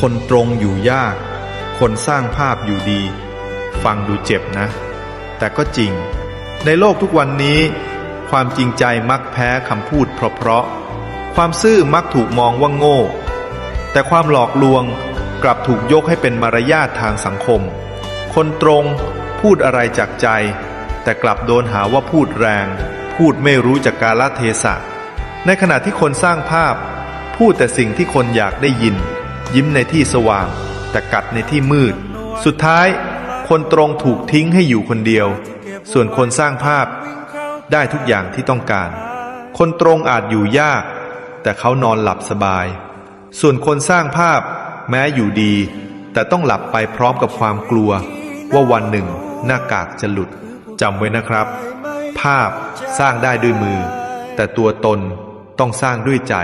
คนตรงอยู่ยาก คนสร้างภาพอยู่ดี ฟังดูเจ็บนะ แต่ก็จริง ในโลกทุกวันนี้ ความจริงใจมักแพ้คำพูดเพราะๆความซื่อมักถูกมองว่าโง่ แต่ความหลอกลวงกลับถูกยกให้เป็นมารยาททางสังคม คนตรงพูดอะไรจากใจ แต่กลับโดนหาว่าพูดแรง พูดไม่รู้จักกาลเทศะ ในขณะที่คนสร้างภาพ พูดแต่สิ่งที่คนอยากได้ยิน ยิ้มในที่สว่าง แต่กัดในที่มืด สุดท้าย คนตรงถูกทิ้งให้อยู่คนเดียว ส่วนคนสร้างภาพได้ทุกอย่างที่ต้องการ คนตรงอาจอยู่ยาก แต่เขานอนหลับสบาย ส่วนคนสร้างภาพแม้อยู่ดี แต่ต้องหลับไปพร้อมกับความกลัว ว่าวันหนึ่งหน้ากากจะหลุดจำไว้นะครับ ภาพสร้างได้ด้วยมือ แต่ตัวตนต้องสร้างด้วยใจ